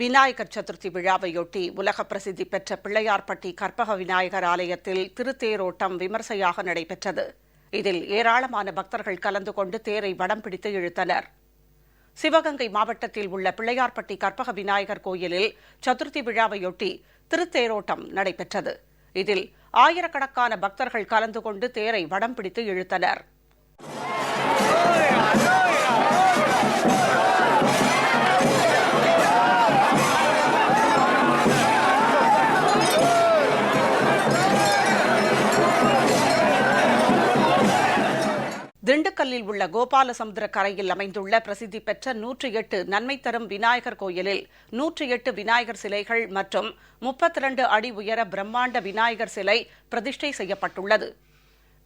விநாயகர் சதுர்த்தி விழாவையொட்டி உலக பிரசித்தி பெற்ற பிள்ளையார்பட்டி கற்பக விநாயகர் ஆலயத்தில் திருத்தேரோட்டம் விமர்சையாக நடைபெற்றது. இதில் ஏராளமான பக்தர்கள் கலந்து கொண்டு தேரை வடம் பிடித்து இழுத்தனர். சிவகங்கை மாவட்டத்தில் உள்ள பிள்ளையார்பட்டி கற்பக விநாயகர் கோயிலில் சதுர்த்தி விழாவையொட்டி திருத்தேரோட்டம் நடைபெற்றது. இதில் ஆயிரக்கணக்கான பக்தர்கள் கலந்து கொண்டு தேரை வடம் பிடித்து இழுத்தனர். திண்டுக்கல்லில் உள்ள கோபாலசமுத்திர கரையில் அமைந்துள்ள பிரசித்தி பெற்ற நூற்றி எட்டு நன்மை தரும் விநாயகர் கோயிலில் நூற்றி எட்டு விநாயகர் சிலைகள் மற்றும் முப்பத்தி இரண்டு அடி உயர பிரம்மாண்ட விநாயகர் சிலை பிரதிஷ்டை செய்யப்பட்டுள்ளது.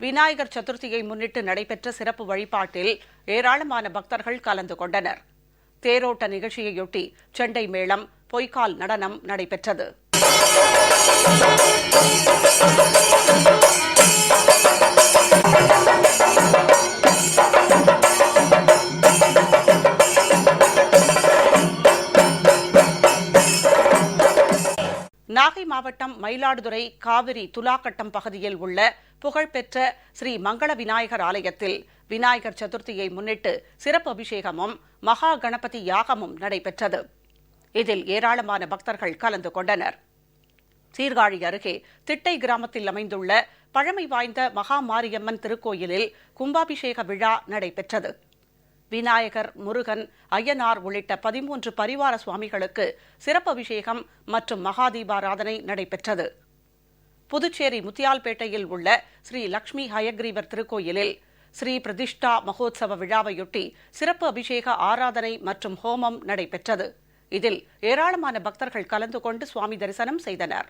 விநாயகர் சதுர்த்தியை முன்னிட்டு நடைபெற்ற சிறப்பு வழிபாட்டில் ஏராளமான பக்தர்கள் கலந்து கொண்டனர். தேரோட்ட நிகழ்ச்சியையொட்டி செண்டை மேளம் பொய்க்கால் நடனம் நடைபெற்றது. நாகை மாவட்டம் மயிலாடுதுறை காவிரி துலாக்கட்டம் பகுதியில் உள்ள புகழ்பெற்ற ஸ்ரீ மங்கள விநாயகர் ஆலயத்தில் விநாயகர் சதுர்த்தியை முன்னிட்டு சிறப்பு அபிஷேகமும் மகா கணபதி யாகமும் நடைபெற்றது. இதில் ஏராளமான பக்தர்கள் கலந்து கொண்டனர். சீர்காழி அருகே திட்டை கிராமத்தில் அமைந்துள்ள பழமை வாய்ந்த மகா மாரியம்மன் திருக்கோயிலில் கும்பாபிஷேக விழா நடைபெற்றது. விநாயகர் முருகன் அய்யனார் உள்ளிட்ட பதிமூன்று பரிவார சுவாமிகளுக்கு சிறப்பு அபிஷேகம் மற்றும் மகாதீபாராதனை நடைபெற்றது. புதுச்சேரி முத்தியால்பேட்டையில் உள்ள ஸ்ரீ லக்ஷ்மி ஹயக்ரீவர் திருக்கோயிலில் ஸ்ரீ பிரதிஷ்டா மகோத்சவ விழாவையொட்டி சிறப்பு அபிஷேக ஆராதனை மற்றும் ஹோமம் நடைபெற்றது. இதில் ஏராளமான பக்தர்கள் கலந்து கொண்டு சுவாமி தரிசனம் செய்தனர்.